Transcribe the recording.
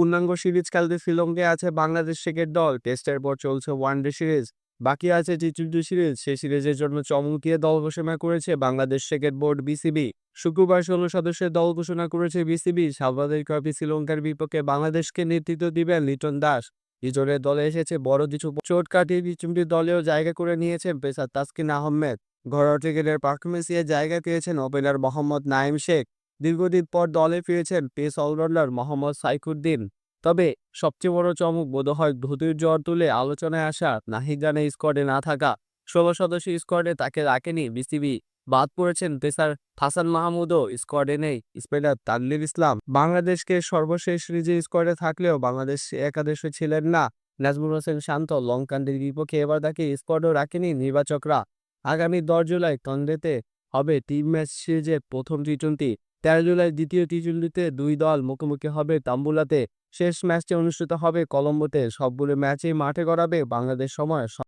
পূর্ণাঙ্গ সিরিজ খেলতে শ্রীলঙ্কায় আছে বাংলাদেশ ক্রিকেট দল। টেস্টের পর চলছে ওয়ানডে সিরিজ, বাকি আছে টি টোয়েন্টি সিরিজ। সেই সিরিজের জন্য চমক দিয়ে দল ঘোষণা করেছে বাংলাদেশ ক্রিকেট বোর্ড বিসিবি। শুক্রবার ষোলো সদস্যের দল ঘোষণা করেছে বিসিবি। সালভাদর কাপে শ্রীলঙ্কার বিপক্ষে বাংলাদেশকে নেতৃত্ব দিবেন লিটন দাস। লিটনের দলে এসেছে বড় কিছু চোট কাটিয়ে টি টোয়েন্টি দলেও জায়গা করে নিয়েছেন পেসার তাসকিন আহমেদ। ঘরোয়া ক্রিকেটের পারফরমেন্সে জায়গা পেয়েছেন ওপেনার মোহাম্মদ নাইম শেখ। দীর্ঘদিন পর দলে ফিরেছেন পেস অলরাউন্ডার মোহাম্মদ সাইফুদ্দিন। তবে সবচেয়ে বড় চমক বোধ হয় ধুতির জ্বর তুলে আলোচনায় আসা নাহিদ রানের স্কোয়াডে না থাকা ষোলো সদস্য স্কোয়াডে তাকে রাখেনি বিসিবি। বাদ পড়েছেন পেসার হাসান মাহমুদও, স্কোয়াডে নেই। স্পিনার তানলির ইসলাম, বাংলাদেশকে সর্বশেষ সিরিজে স্কোয়াডে থাকলেও বাংলাদেশ একাদশে ছিলেন না। নাজমুল হোসেন শান্ত লঙ্কানদের বিপক্ষে এবার তাকে স্কোয়াডও রাখেনি নির্বাচকরা। আগামী দশ জুলাই তন্ডেতে হবে টিম ম্যাচ সিরিজের প্রথম টি টোয়েন্টি তেরো জুলাই দ্বিতীয় টি টোয়েন্টিতে দুই দল মুখোমুখি হবে তাম্বুলাতে। শেষ ম্যাচটি অনুষ্ঠিত হবে কলম্বোতে। সবগুলো ম্যাচেই মাঠে গড়াবে বাংলাদেশ সময়